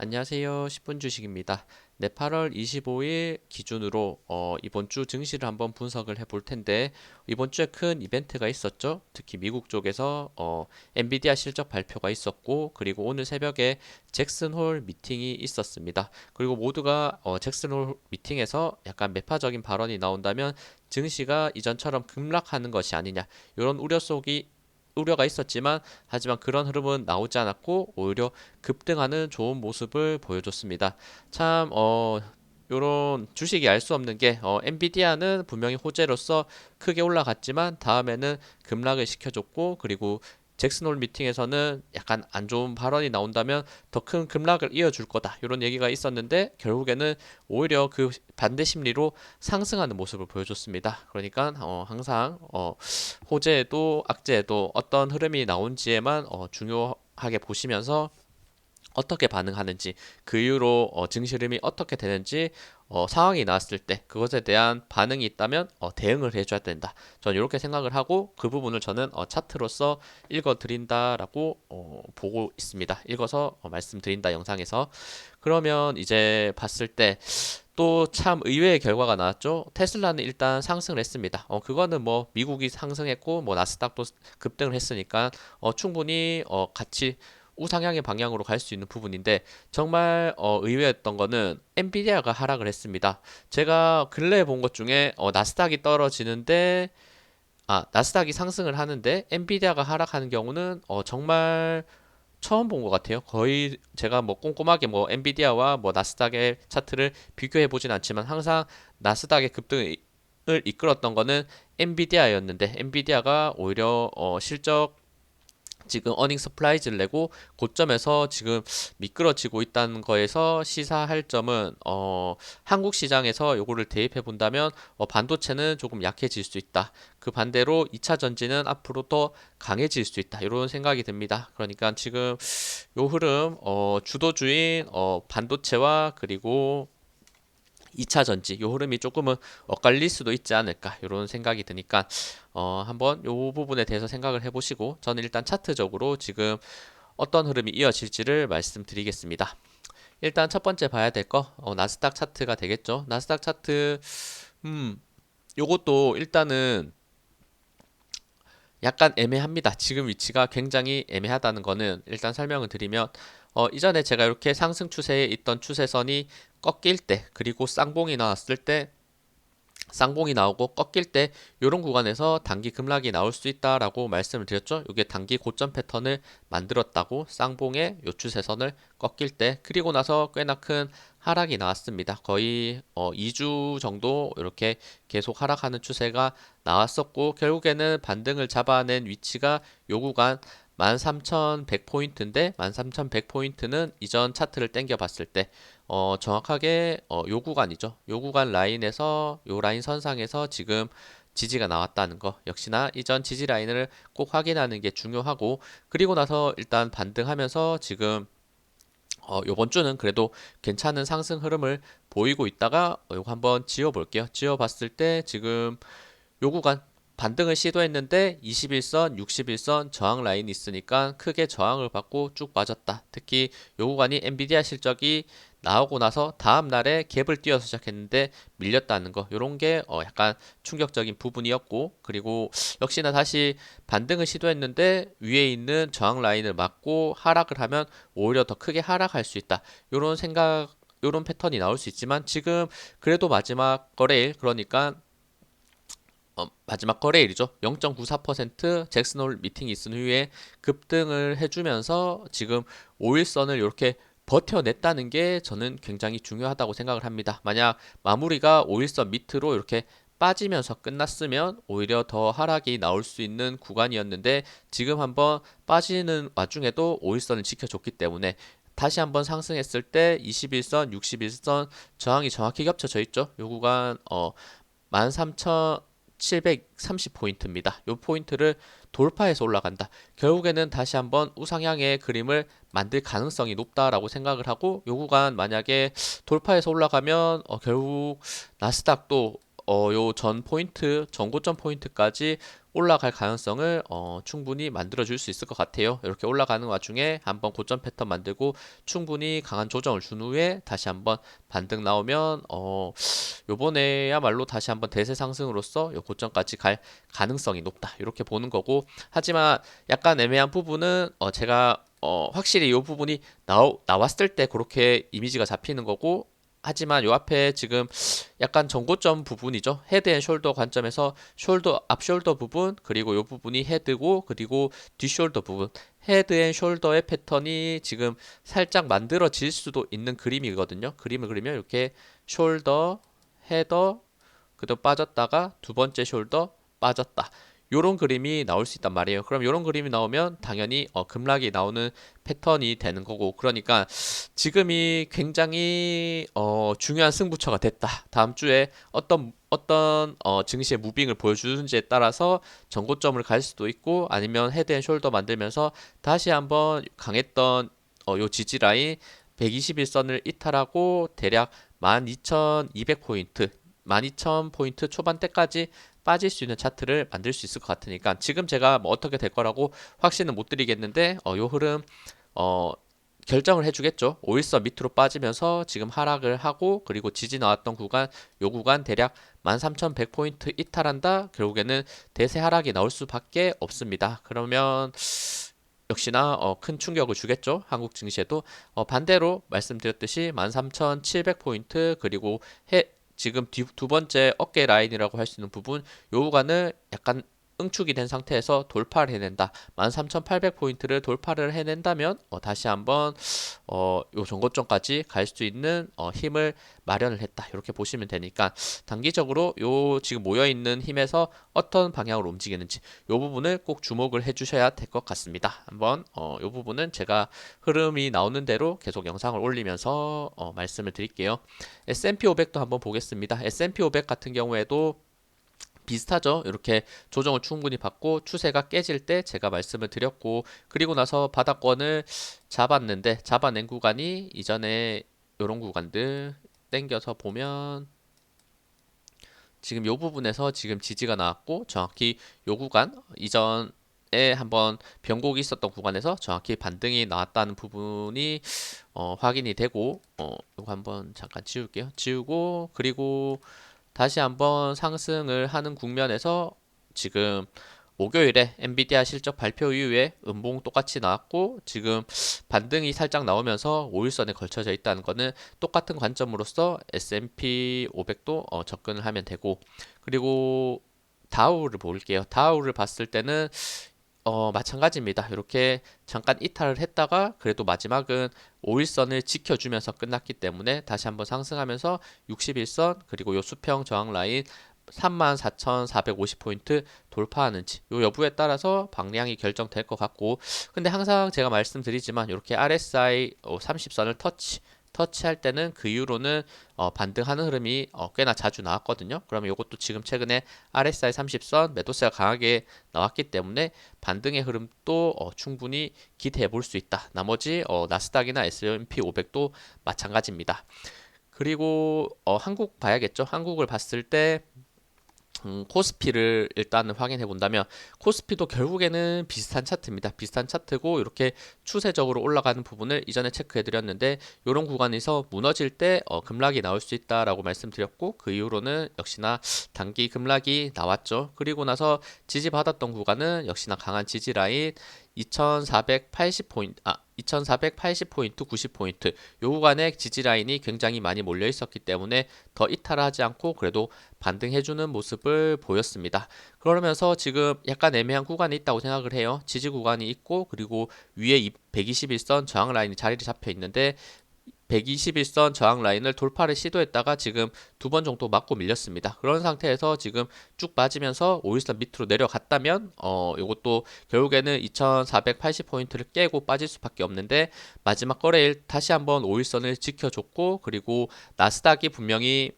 안녕하세요. 10분 주식입니다. 네, 8월 25일 기준으로 어, 이번 주 증시를 한번 분석을 해볼 텐데 이번 주에 큰 이벤트가 있었죠. 특히 미국 쪽에서 어, 엔비디아 실적 발표가 있었고 그리고 오늘 새벽에 잭슨 홀 미팅이 있었습니다. 그리고 모두가 어, 잭슨 홀 미팅에서 약간 매파적인 발언이 나온다면 증시가 이전처럼 급락하는 것이 아니냐 이런 우려 속이 우려가 있었지만 하지만 그런 흐름은 나오지 않았고 오히려 급등하는 좋은 모습을 보여줬습니다. 참 어, 요런 주식이 알 수 없는 게 어, 엔비디아는 분명히 호재로서 크게 올라갔지만 다음에는 급락을 시켜줬고 그리고 잭슨홀 미팅에서는 약간 안 좋은 발언이 나온다면 더 큰 급락을 이어줄 거다 이런 얘기가 있었는데 결국에는 오히려 그 반대 심리로 상승하는 모습을 보여줬습니다. 그러니까 어, 항상 어, 호재에도 악재에도 어떤 흐름이 나온지에만 어, 중요하게 보시면서 어떻게 반응하는지 그 이후로 어, 증시 흐름이 어떻게 되는지 어, 상황이 나왔을 때 그것에 대한 반응이 있다면 어, 대응을 해줘야 된다. 저는 이렇게 생각을 하고 그 부분을 저는 어, 차트로서 읽어드린다라고 어, 보고 있습니다. 읽어서 어, 말씀드린다 영상에서 그러면 이제 봤을 때 또 참 의외의 결과가 나왔죠. 테슬라는 일단 상승을 했습니다. 어, 그거는 뭐 미국이 상승했고 뭐 나스닥도 급등을 했으니까 어, 충분히 어, 같이 우상향의 방향으로 갈 수 있는 부분인데 정말 어, 의외였던 거는 엔비디아가 하락을 했습니다. 제가 근래에 본 것 중에 어, 나스닥이 떨어지는데 아 나스닥이 상승을 하는데 엔비디아가 하락하는 경우는 어, 정말 처음 본 것 같아요. 거의 제가 뭐 꼼꼼하게 뭐 엔비디아와 뭐 나스닥의 차트를 비교해 보진 않지만 항상 나스닥의 급등을 이끌었던 거는 엔비디아였는데 엔비디아가 오히려 어, 실적 지금 어닝 서프라이즈를 내고 고점에서 지금 미끄러지고 있다는 거에서 시사할 점은 어 한국 시장에서 요거를 대입해 본다면 어 반도체는 조금 약해질 수 있다. 그 반대로 2차 전지는 앞으로 더 강해질 수 있다. 이런 생각이 듭니다. 그러니까 지금 요 흐름 어 주도주인 어 반도체와 그리고 2차 전지 요 흐름이 조금은 엇갈릴 수도 있지 않을까 이런 생각이 드니까 어 한번 요 부분에 대해서 생각을 해보시고 저는 일단 차트적으로 지금 어떤 흐름이 이어질지를 말씀드리겠습니다. 일단 첫 번째 봐야 될거 어, 나스닥 차트가 되겠죠. 나스닥 차트 음 요것도 일단은 약간 애매합니다. 지금 위치가 굉장히 애매하다는 거는 일단 설명을 드리면 어, 이전에 제가 이렇게 상승 추세에 있던 추세선이 꺾일 때 그리고 쌍봉이 나왔을 때 쌍봉이 나오고 꺾일 때 이런 구간에서 단기 급락이 나올 수 있다라고 말씀을 드렸죠. 이게 단기 고점 패턴을 만들었다고 쌍봉의 요 추세선을 꺾일 때 그리고 나서 꽤나 큰 하락이 나왔습니다. 거의 어 2주 정도 이렇게 계속 하락하는 추세가 나왔었고 결국에는 반등을 잡아낸 위치가 요 구간 13,100포인트인데 13,100포인트는 이전 차트를 땡겨 봤을 때 어, 정확하게 어, 요 구간이죠. 요 구간 라인에서 요 라인 선상에서 지금 지지가 나왔다는 거 역시나 이전 지지 라인을 꼭 확인하는 게 중요하고 그리고 나서 일단 반등하면서 지금 어, 요번 주는 그래도 괜찮은 상승 흐름을 보이고 있다가 어, 요거 한번 지워 볼게요. 지워 봤을 때 지금 요 구간 반등을 시도했는데 21선, 61선 저항 라인이 있으니까 크게 저항을 받고 쭉 빠졌다. 특히 요 구간이 엔비디아 실적이 나오고 나서 다음 날에 갭을 띄어서 시작했는데 밀렸다는 거 요런 게 어 약간 충격적인 부분이었고 그리고 역시나 다시 반등을 시도했는데 위에 있는 저항 라인을 맞고 하락을 하면 오히려 더 크게 하락할 수 있다. 요런 생각 요런 패턴이 나올 수 있지만 지금 그래도 마지막 거래일 그러니까 어, 마지막 거래일이죠. 0.94% 잭슨홀 미팅이 있은 후에 급등을 해주면서 지금 5일선을 이렇게 버텨냈다는 게 저는 굉장히 중요하다고 생각을 합니다. 만약 마무리가 5일선 밑으로 이렇게 빠지면서 끝났으면 오히려 더 하락이 나올 수 있는 구간이었는데 지금 한번 빠지는 와중에도 5일선을 지켜줬기 때문에 다시 한번 상승했을 때 21선, 61선 저항이 정확히 겹쳐져 있죠. 요 구간 어 13,000 730포인트입니다. 이 포인트를 돌파해서 올라간다. 결국에는 다시 한번 우상향의 그림을 만들 가능성이 높다라고 생각을 하고 요 구간 만약에 돌파해서 올라가면 어, 결국 나스닥도 어, 요 전 포인트, 전고점 포인트까지 올라갈 가능성을 어, 충분히 만들어 줄 수 있을 것 같아요. 이렇게 올라가는 와중에 한번 고점 패턴 만들고 충분히 강한 조정을 준 후에 다시 한번 반등 나오면 어, 요번에야말로 다시 한번 대세 상승으로서 요 고점까지 갈 가능성이 높다. 이렇게 보는 거고 하지만 약간 애매한 부분은 어, 제가 어, 확실히 이 부분이 나오, 나왔을 때 그렇게 이미지가 잡히는 거고 하지만 요 앞에 지금 약간 전고점 부분이죠. 헤드 앤 숄더 관점에서 숄더 앞 숄더 부분 그리고 요 부분이 헤드고 그리고 뒤 숄더 부분 헤드 앤 숄더의 패턴이 지금 살짝 만들어질 수도 있는 그림이거든요. 그림을 그리면 이렇게 숄더 헤더 그다음 빠졌다가 두 번째 숄더 빠졌다. 요런 그림이 나올 수 있단 말이에요. 그럼 요런 그림이 나오면 당연히 어, 급락이 나오는 패턴이 되는 거고 그러니까 지금이 굉장히 어, 중요한 승부처가 됐다. 다음 주에 어떤 어떤 어, 증시의 무빙을 보여주는지에 따라서 전고점을 갈 수도 있고 아니면 헤드앤숄더 만들면서 다시 한번 강했던 어, 요 지지 라인 121선을 이탈하고 대략 12,200포인트 12,000포인트 초반대까지 빠질 수 있는 차트를 만들 수 있을 것 같으니까 지금 제가 뭐 어떻게 될 거라고 확신은 못 드리겠는데 어, 요 흐름 어, 결정을 해주겠죠. 5일선 밑으로 빠지면서 지금 하락을 하고 그리고 지지 나왔던 구간 요 구간 대략 13,100포인트 이탈한다. 결국에는 대세 하락이 나올 수밖에 없습니다. 그러면 역시나 어, 큰 충격을 주겠죠. 한국 증시에도 어, 반대로 말씀드렸듯이 13,700포인트 그리고 해, 지금 뒤, 두 번째 어깨 라인이라고 할 수 있는 부분 요 구간을 약간 응축이 된 상태에서 돌파를 해낸다. 13,800포인트를 돌파를 해낸다면 어, 다시 한번 어, 요 전고점까지 갈 수 있는 어, 힘을 마련을 했다. 이렇게 보시면 되니까 단기적으로 요 지금 모여 있는 힘에서 어떤 방향으로 움직이는지 요 부분을 꼭 주목을 해 주셔야 될 것 같습니다. 한번 어, 요 부분은 제가 흐름이 나오는 대로 계속 영상을 올리면서 어, 말씀을 드릴게요. S&P 500도 한번 보겠습니다. S&P 500 같은 경우에도 비슷하죠. 이렇게 조정을 충분히 받고 추세가 깨질 때 제가 말씀을 드렸고 그리고 나서 바닥권을 잡았는데 잡아낸 구간이 이전에 이런 구간들 땡겨서 보면 지금 요 부분에서 지금 지지가 나왔고 정확히 요 구간 이전 에 한번 변곡이 있었던 구간에서 정확히 반등이 나왔다는 부분이 어, 확인이 되고 어, 이거 한번 잠깐 지울게요. 지우고 그리고 다시 한번 상승을 하는 국면에서 지금 목요일에 엔비디아 실적 발표 이후에 음봉 똑같이 나왔고 지금 반등이 살짝 나오면서 5일선에 걸쳐져 있다는 것은 똑같은 관점으로서 S&P 500도 어, 접근을 하면 되고 그리고 다우를 볼게요. 다우를 봤을 때는 어, 마찬가지입니다. 이렇게 잠깐 이탈을 했다가 그래도 마지막은 5일선을 지켜주면서 끝났기 때문에 다시 한번 상승하면서 61선 그리고 요 수평 저항 라인 34,450포인트 돌파하는지 요 여부에 따라서 방향이 결정될 것 같고 근데 항상 제가 말씀드리지만 이렇게 RSI 30선을 어, 터치 터치할 때는 그 이후로는 어, 반등하는 흐름이 어, 꽤나 자주 나왔거든요. 그러면 이것도 지금 최근에 RSI 30선 매도세가 강하게 나왔기 때문에 반등의 흐름도 어, 충분히 기대해 볼 수 있다. 나머지 어, 나스닥이나 S&P 500도 마찬가지입니다. 그리고 어, 한국 봐야겠죠. 한국을 봤을 때 음, 코스피를 일단은 확인해 본다면 코스피도 결국에는 비슷한 차트입니다. 비슷한 차트고 이렇게 추세적으로 올라가는 부분을 이전에 체크해 드렸는데 이런 구간에서 무너질 때 어, 급락이 나올 수 있다라고 말씀드렸고 그 이후로는 역시나 단기 급락이 나왔죠. 그리고 나서 지지받았던 구간은 역시나 강한 지지 라인 2480포인트 아 2480포인트, 90포인트 요 구간의 지지 라인이 굉장히 많이 몰려 있었기 때문에 더 이탈하지 않고 그래도 반등해주는 모습을 보였습니다. 그러면서 지금 약간 애매한 구간이 있다고 생각을 해요. 지지 구간이 있고 그리고 위에 121선 저항 라인이 자리를 잡혀 있는데 121선 저항 라인을 돌파를 시도했다가 지금 두 번 정도 맞고 밀렸습니다. 그런 상태에서 지금 쭉 빠지면서 5일선 밑으로 내려갔다면 어 이것도 결국에는 2480포인트를 깨고 빠질 수밖에 없는데 마지막 거래일 다시 한번 5일선을 지켜줬고 그리고 나스닥이 분명히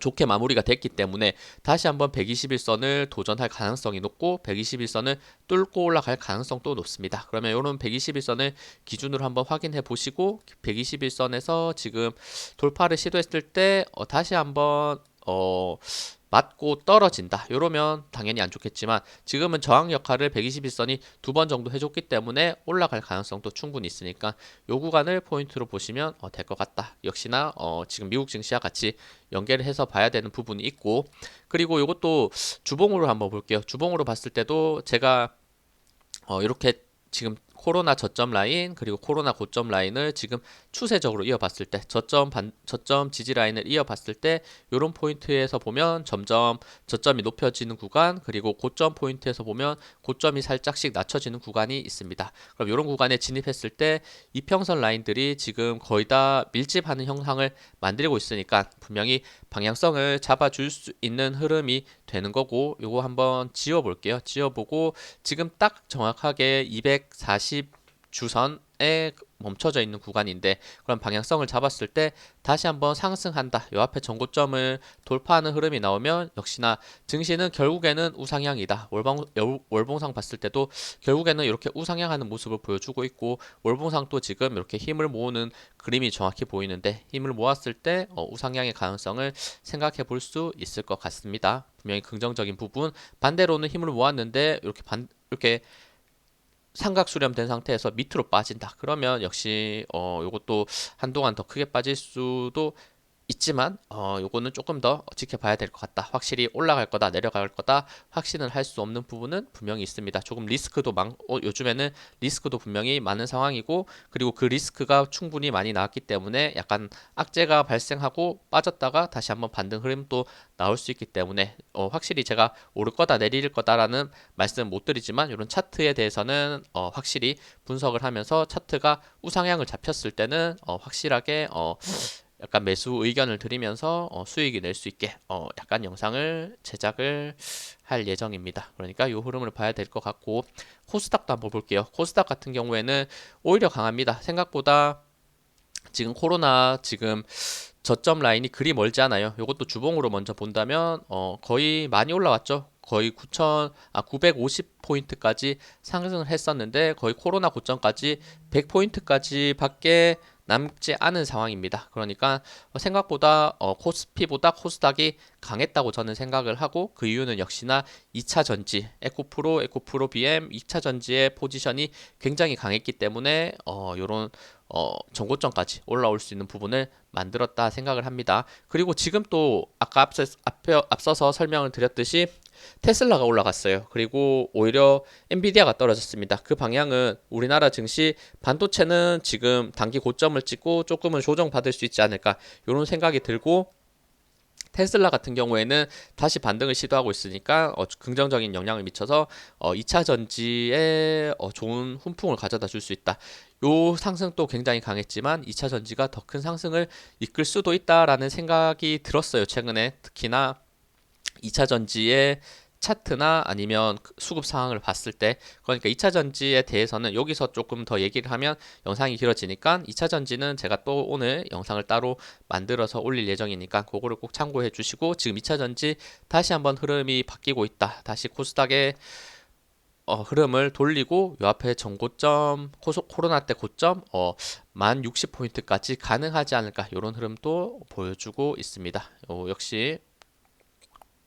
좋게 마무리가 됐기 때문에 다시 한번 121선을 도전할 가능성이 높고 121선을 뚫고 올라갈 가능성도 높습니다. 그러면 이런 121선을 기준으로 한번 확인해 보시고 121선에서 지금 돌파를 시도했을 때 어, 다시 한번 어 맞고 떨어진다. 이러면 당연히 안 좋겠지만 지금은 저항 역할을 121선이 두 번 정도 해줬기 때문에 올라갈 가능성도 충분히 있으니까 요 구간을 포인트로 보시면 어, 될것 같다. 역시나 어, 지금 미국 증시와 같이 연계를 해서 봐야 되는 부분이 있고 그리고 이것도 주봉으로 한번 볼게요. 주봉으로 봤을 때도 제가 어, 이렇게 지금 코로나 저점 라인 그리고 코로나 고점 라인을 지금 추세적으로 이어봤을 때 저점 반, 저점 지지 라인을 이어봤을 때 이런 포인트에서 보면 점점 저점이 높여지는 구간 그리고 고점 포인트에서 보면 고점이 살짝씩 낮춰지는 구간이 있습니다. 그럼 이런 구간에 진입했을 때 이평선 라인들이 지금 거의 다 밀집하는 형상을 만들고 있으니까 분명히 방향성을 잡아줄 수 있는 흐름이 되는 거고 요거 한번 지워 볼게요. 지워 보고 지금 딱 정확하게 240 주선에 멈춰져 있는 구간인데 그런 방향성을 잡았을 때 다시 한번 상승한다. 요 앞에 전고점을 돌파하는 흐름이 나오면 역시나 증시는 결국에는 우상향이다. 월봉, 월봉상 봤을 때도 결국에는 이렇게 우상향하는 모습을 보여주고 있고 월봉상도 지금 이렇게 힘을 모으는 그림이 정확히 보이는데 힘을 모았을 때 어, 우상향의 가능성을 생각해 볼 수 있을 것 같습니다. 분명히 긍정적인 부분 반대로는 힘을 모았는데 이렇게 반 이렇게 삼각 수렴된 상태에서 밑으로 빠진다. 그러면 역시 어 요것도 한동안 더 크게 빠질 수도 있지만 어 요거는 조금 더 지켜봐야 될 것 같다. 확실히 올라갈 거다, 내려갈 거다 확신은 할수 없는 부분은 분명히 있습니다. 조금 리스크도 많, 어, 요즘에는 리스크도 분명히 많은 상황이고 그리고 그 리스크가 충분히 많이 나왔기 때문에 약간 악재가 발생하고 빠졌다가 다시 한번 반등 흐름도 나올 수 있기 때문에 어, 확실히 제가 오를 거다, 내릴 거다라는 말씀 못 드리지만 이런 차트에 대해서는 어, 확실히 분석을 하면서 차트가 우상향을 잡혔을 때는 어, 확실하게 어, 약간 매수 의견을 드리면서 어, 수익이 낼 수 있게 어, 약간 영상을 제작을 할 예정입니다. 그러니까 이 흐름을 봐야 될 것 같고 코스닥도 한번 볼게요. 코스닥 같은 경우에는 오히려 강합니다. 생각보다 지금 코로나 지금 저점 라인이 그리 멀지 않아요. 이것도 주봉으로 먼저 본다면 어, 거의 많이 올라왔죠. 거의 9천 아 950포인트까지 상승을 했었는데 거의 코로나 고점까지 100포인트까지 밖에 남지 않은 상황입니다. 그러니까 생각보다 어, 코스피보다 코스닥이 강했다고 저는 생각을 하고 그 이유는 역시나 2차 전지 에코프로, 에코프로 BM 2차 전지의 포지션이 굉장히 강했기 때문에 어, 요런 어, 정고점까지 올라올 수 있는 부분을 만들었다 생각을 합니다. 그리고 지금 또 아까 앞서, 앞에, 앞서서 설명을 드렸듯이 테슬라가 올라갔어요. 그리고 오히려 엔비디아가 떨어졌습니다. 그 방향은 우리나라 증시 반도체는 지금 단기 고점을 찍고 조금은 조정받을 수 있지 않을까 이런 생각이 들고 테슬라 같은 경우에는 다시 반등을 시도하고 있으니까 어, 긍정적인 영향을 미쳐서 어, 2차 전지에 어, 좋은 훈풍을 가져다 줄 수 있다. 요 상승도 굉장히 강했지만 2차 전지가 더 큰 상승을 이끌 수도 있다라는 생각이 들었어요. 최근에 특히나 2차 전지의 차트나 아니면 그 수급 상황을 봤을 때 그러니까 2차 전지에 대해서는 여기서 조금 더 얘기를 하면 영상이 길어지니까 2차 전지는 제가 또 오늘 영상을 따로 만들어서 올릴 예정이니까 그거를 꼭 참고해 주시고 지금 2차 전지 다시 한번 흐름이 바뀌고 있다. 다시 코스닥의 어, 흐름을 돌리고 요 앞에 전고점 코로나 때 고점 어, 만 60포인트까지 가능하지 않을까 이런 흐름도 보여주고 있습니다. 어, 역시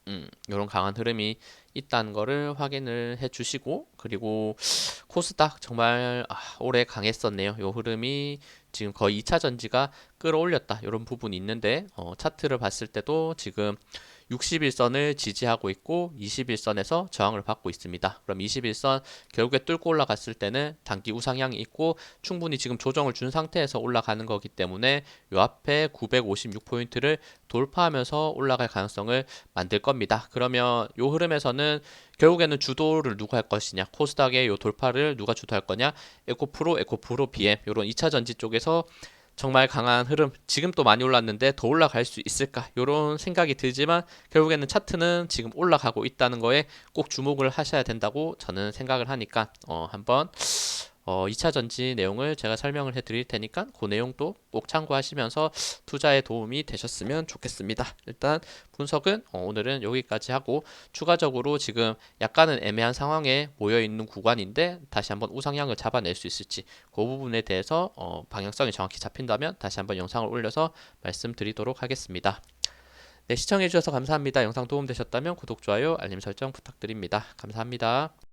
음, 이런 강한 흐름이 있다는 거를 확인을 해 주시고 그리고 코스닥 정말 아, 올해 강했었네요. 요 흐름이 지금 거의 2차 전지가 끌어올렸다. 이런 부분이 있는데 어, 차트를 봤을 때도 지금 61선을 지지하고 있고 21선에서 저항을 받고 있습니다. 그럼 21선 결국에 뚫고 올라갔을 때는 단기 우상향이 있고 충분히 지금 조정을 준 상태에서 올라가는 거기 때문에 요 앞에 956포인트를 돌파하면서 올라갈 가능성을 만들 겁니다. 그러면 요 흐름에서는 결국에는 주도를 누가 할 것이냐 코스닥의 요 돌파를 누가 주도할 거냐 에코프로 에코프로 BM 요런 2차 전지 쪽에서 정말 강한 흐름 지금 또 많이 올랐는데 더 올라갈 수 있을까? 이런 생각이 들지만 결국에는 차트는 지금 올라가고 있다는 거에 꼭 주목을 하셔야 된다고 저는 생각을 하니까 어 한번 어, 2차 전지 내용을 제가 설명을 해 드릴 테니까 그 내용도 꼭 참고하시면서 투자에 도움이 되셨으면 좋겠습니다. 일단 분석은 어, 오늘은 여기까지 하고 추가적으로 지금 약간은 애매한 상황에 모여 있는 구간인데 다시 한번 우상향을 잡아낼 수 있을지 그 부분에 대해서 어, 방향성이 정확히 잡힌다면 다시 한번 영상을 올려서 말씀드리도록 하겠습니다. 네, 시청해주셔서 감사합니다. 영상 도움되셨다면 구독, 좋아요, 알림 설정 부탁드립니다. 감사합니다.